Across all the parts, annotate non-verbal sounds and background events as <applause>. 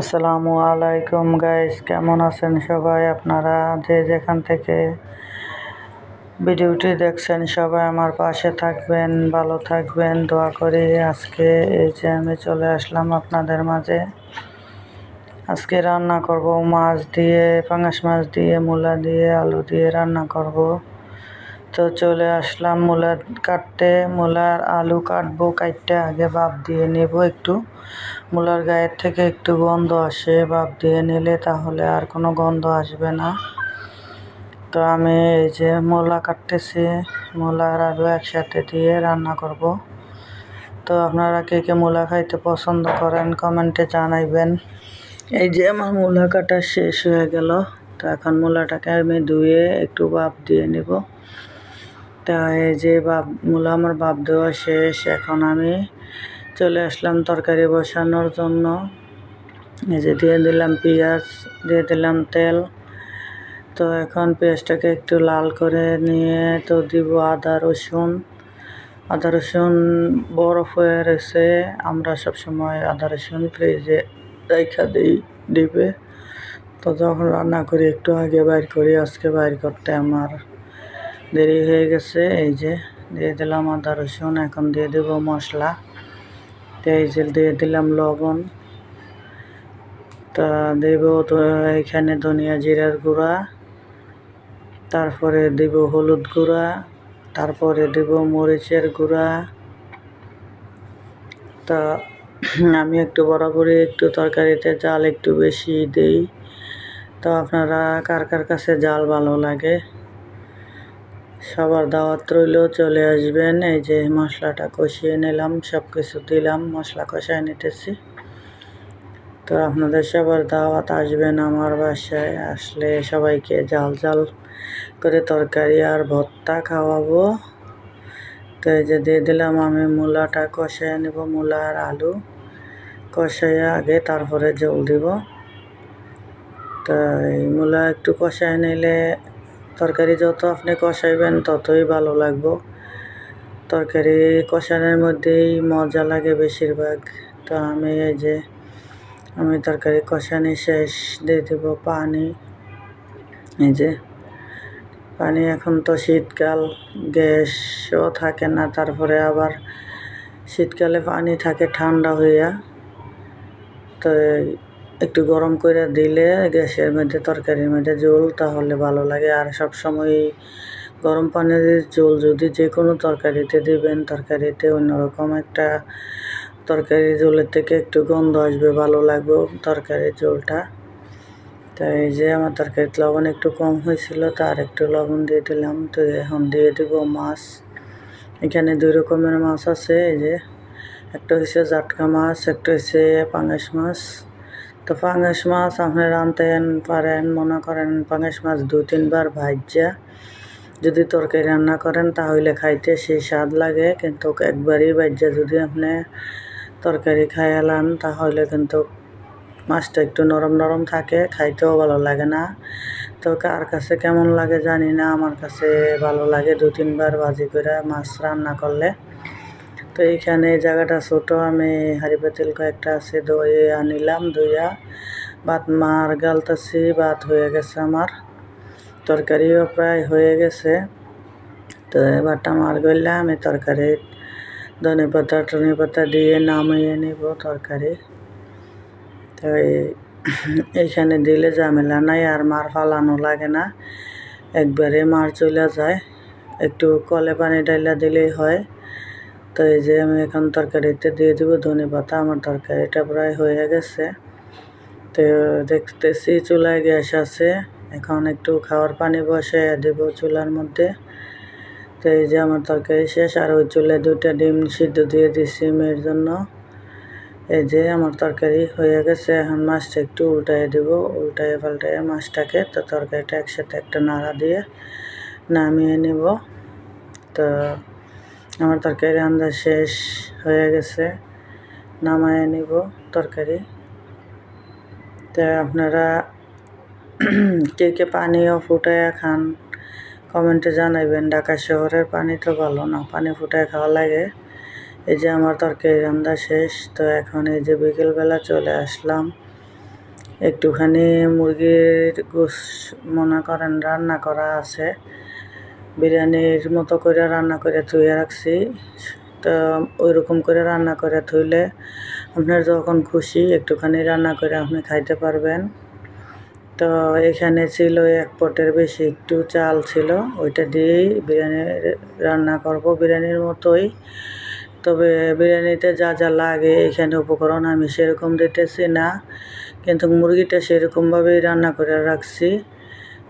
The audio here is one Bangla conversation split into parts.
আসসালামু আলাইকুম গাইস কেমন আছেন সবাই আপনারা? যে যেখান থেকে ভিডিওটি দেখছেন, সবাই আমার পাশে থাকবেন, ভালো থাকবেন, দোয়া করি আজকে এই যে আমি চলে আসলাম আপনাদের মাঝে। আজকে রান্না করব মাছ দিয়ে, পাঙাশ মাছ দিয়ে, মূলা দিয়ে, আলু দিয়ে রান্না করব। তো চলে আসলাম মূলা কাটতে। মূলার আলু কাটবো, কাটতে আগে বাপ দিয়ে নেব একটু। মূলার গায়ের থেকে একটু গন্ধ আসে বাপ দিয়ে নিলে তাহলে আর কোনো গন্ধ আসবে না। তো আমি এই যে মূলা কাটতেছি, মূলার আলু একসাথে দিয়ে রান্না করব। তো আপনারা কে কে মূলা খাইতে পছন্দ করেন কমেন্টে জানাইবেন। এই যে আমার মূলা কাটা শেষ হয়ে গেল, তো এখন মূলাটাকে আমি ধুয়ে একটু বাপ দিয়ে নেব। তা এই যে বাপ, মূলা আমার বাপ দেওয়া শেষ, এখন আমি চলে আসলাম তরকারি বসানোর জন্য। এই যে দিয়ে দিলাম পেঁয়াজ, দিয়ে দিলাম তেল। তো এখন পেঁয়াজটাকে একটু লাল করে নিয়ে তো দিব আদা, রসুন। আদা, রসুন বরফ হয়ে রয়েছে আমরা সবসময় আদা, রসুন ফ্রিজে রেখা দিই ডিপে। তো যখন রান্না করি, একটু আগে বাইর করি, আজকে বাইর করতে আমার দেরি হয়ে গেছে, এই যে দিয়ে দিলাম আদা রসুন, এখন দিয়ে দেব মশলা। এই যে দিয়ে দিলাম লবণ। তা দেব তো এখানে ধনিয়া জিরার গুঁড়া, তারপরে দেব হলুদ গুঁড়া, তারপরে দেব মরিচের গুঁড়া। তা আমি একটু বরাবরই একটু তরকারিতে জাল একটু বেশি দেই। তো আপনারা কার কার কাছে জাল ভালো লাগে? সবার দাওয়াত রইলেও চলে আসবেন। এই যে মশলাটা কষিয়ে নিলাম সব কিছু দিলাম, মশলা কষায় নিতেছি। তো আপনাদের সবার দাওয়াত আসবেন আমার বাসায়। আসলে সবাইকে জাল জাল করে তরকারি আর ভর্তা খাওয়াবো। তো এই যে দিয়ে দিলাম, আমি মূলাটা কষায় নেব, মূলা আর আলু। কষাইয়া আগে তারপরে জল দিব। তো এই মূলা একটু কষায় নিলে তরকারি যত আপনি কষাইবেন ততই ভালো লাগবো। তরকারি কষানোর মধ্যেই মজা লাগে বেশিরভাগ। তো আমি এই যে, আমি তরকারি কষানি শেষ দিয়ে দেবো পানি। এই যে, পানি এখন তো শীতকাল, গ্যাসও থাকে না, তারপরে আবার শীতকালে পানি থাকে ঠান্ডা হইয়া। তো একটু গরম করে দিলে গ্যাসের মধ্যে, তরকারির মধ্যে জল তাহলে ভালো লাগে। আর সব সময় গরম পানির জল যদি যে কোনো তরকারিতে দিবেন, তরকারিতে অন্যরকম একটা তরকারির জলের থেকে একটু গন্ধ আসবে, ভালো লাগবে তরকারির জলটা তাই এই যে আমার তরকারিতে লবণ একটু কম হয়েছিল তার একটু লবণ দিয়ে দিলাম। তো এখন দিয়ে দেব মাছ। এখানে দুই রকমের মাছ আছে, এই যে একটা হচ্ছে জাটকা মাছ, একটা হচ্ছে পাঙ্গাস মাছ। তো পাঙ্গাস মাছ আপনি রাঁধতেন পারেন, মনে করেন পাঙ্গাস মাছ দু তিনবার ভাজ্যা। যদি তরকারি রান্না করেন তাহলে খাইতে সেই স্বাদ লাগে, কিন্তু একবারই ভাজ্যা যদি আপনি তরকারি খাইয়ালান তাহলে কিন্তু মাছটা একটু নরম নরম থাকে, খাইতেও ভালো লাগে না। তো কার কাছে কেমন লাগে জানি না, আমার কাছে ভালো লাগে দু তিনবার ভাজি করে মাছ রান্না করলে। তো এইখানে জায়গাটা ছোট, আমি হাড়ি পাতিল কয়েকটা আছে দই আনিলাম দইয়া ভাত মার গালতাছি, ভাত হয়ে গেছে আমার। তরকারিও প্রায় হয়ে গেছে। তো এবারটা মার গইলে আমি তরকারি ধনে পাতা, টনে পাতা দিয়ে নামিয়ে নিব তরকারি। তো <clears throat> এইখানে দিলে ঝামেলা নাই, আর মার ফালানো লাগে না। একবারে মার চলে যায়। একটু কলে পানি ডাইলা দিলেই হয়। তো এই যে আমি এখন তরকারিতে দিয়ে দেবো ধনে পাতা, আমার তরকারিটা প্রায় হয়ে গেছে। তো দেখতেছি চুলায় গ্যাস আছে, এখন একটু খাওয়ার পানি বসে দেব চুলার মধ্যে। তো এই যে আমার তরকারি শেষ, আর ওই চুলে দুইটা ডিম সিদ্ধ দিয়ে দিছি মেয়ের জন্য। এই যে আমার তরকারি হয়ে গেছে, এখন মাছটা একটু উল্টাই দেব উল্টাই পাল্টাই মাছটাকে তো তরকারিটা একসাথে একটা নাড়া দিয়ে নামিয়ে নেব। তো আমার তরকারি রান্না শেষ হয়ে গেছে, নামায় নিব তরকারি। তো আপনারা কে কে পানিও ফুটাইয়া খান, কমেন্টে জানাইবেন। ঢাকা শহরের পানি তো ভালো না, পানি ফুটায় খাওয়া লাগে। এই যে আমার তরকারি রান্না শেষ, তো এখন এই যে বিকেলবেলা চলে আসলাম। একটুখানি মুরগির গোস মনে করেন রান্না করা আছে। বিরিয়ানির মতো করে রান্না করে ধুয়ে রাখছি। তো ওইরকম করে রান্না করে থইলে আপনার যখন খুশি একটুখানি রান্না করে আপনি খাইতে পারবেন। তো এখানে ছিল এক পটের বেশি একটু চাল ছিল, ওইটা দিয়েই বিরিয়ানি রান্না করব বিরিয়ানির মতোই। তবে বিরিয়ানিতে যা যা লাগে এখানে উপকরণ আমি সেরকম দিতেছি না, কিন্তু মুরগিটা সেরকমভাবেই রান্না করে রাখছি।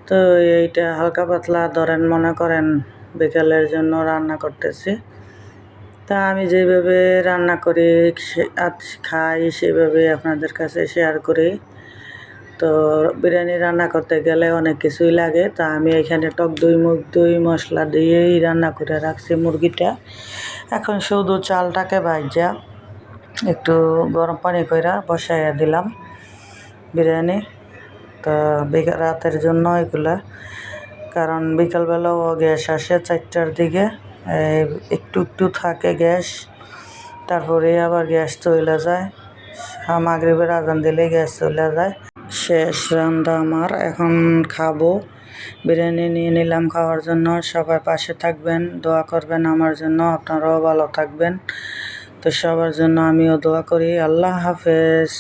তো এইটা হালকা পাতলা ধরেন, মনে করেন বিকালের জন্য রান্না করতেছি। তা আমি যেভাবে রান্না করি খাই, সেভাবে আপনাদের কাছে শেয়ার করি। তো বিরিয়ানি রান্না করতে গেলে অনেক কিছুই লাগে। তা আমি এখানে টক দই মুখ দই মশলা দিয়েই রান্না করে রাখছি মুরগিটা। এখন শুধু চালটাকে ভাজা একটু গরম পানি করে বসাইয়া দিলাম বিরিয়ানি। তো রাতের জন্য এগুলা। কারণ বিকালবেলাও গ্যাস আসে চারটার দিকে। একটু একটু থাকে গ্যাস, তারপরে আবার গ্যাস চলে যায়। মাগরিবের আজান দিলে গ্যাস চলে যায়। শেষ রান্না আমার, এখন খাব। বিরিয়ানি নিয়ে নিলাম খাওয়ার জন্য। সবাই পাশে থাকবেন, দোয়া করবেন আমার জন্য, আপনারাও ভালো থাকবেন। তো সবার জন্য আমিও দোয়া করি। আল্লাহ হাফেজ।